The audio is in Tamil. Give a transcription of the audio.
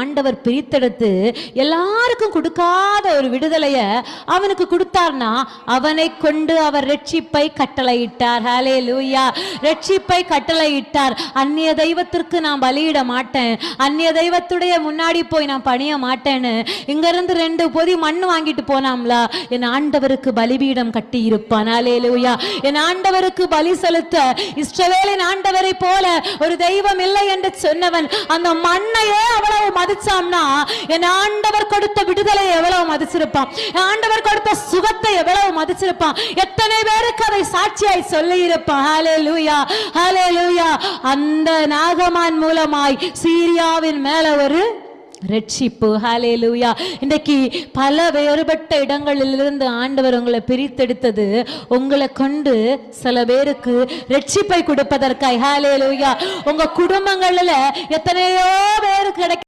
ஆண்டவர் பிரித்தெடுத்து எல்லாருக்கும் கொடுக்காத ஒரு விடுதலைய அவனுக்கு கொடுத்தார்னா அவனை கொண்டு அவர் ரட்சிப்பை கட்டளையிட்டார். ஹாலே லூயா ரட்சிப்பை கட்டளையிட்டார். அந்நிய தெய்வத்திற்கு நான் பலியிட மாட்டேன். அந்நிய தெய்வத்துடைய முன்னாடி போய் நான் பணிய மாட்டேன்னு இங்க இருந்து ரெண்டு பொதி மண் வாங்கிட்டு போனாம்ல. என் ஆண்டவருக்கு பலிபீடம் கட்டி இருப்பான் ஹலே லூயா என் ஆண்டவருக்கு பலி செலுத்த இஷ்டவேலின் ஆண்டவரை போல ஒரு தெய்வம் இல்லை என்று சொன்னவன் அந்த மண்ணையே அவ்வளவு மதிச்சோம்னா என் ஆண்டவர் கொடுத்த விடுதலை எவ்வளவு மதிச்சிருப்பான்? ஆண்டவர் கொடுத்த சுகத்தை எவ்வளவு மதிச்சிருப்பான்? எத்தனை பேருக்கு அதை சாட்சியாய் சொல்லி இருப்பான் ஹாலே லூயா ஹாலே லூயா அந்த நாகமான் மூலமாய் சீரியாவின் மேல ஒரு ரட்சிப்பு. ஹாலே லூயா இன்றைக்கு பல வேறுபட்ட இடங்களிலிருந்து ஆண்டவர் உங்களை பிரித்தெடுத்தது. உங்களை கொண்டு சில பேருக்கு ரட்சிப்பை கொடுப்பதற்காய். ஹாலே லூயா உங்க குடும்பங்கள்ல எத்தனையோ பேருக்கு கிடைக்க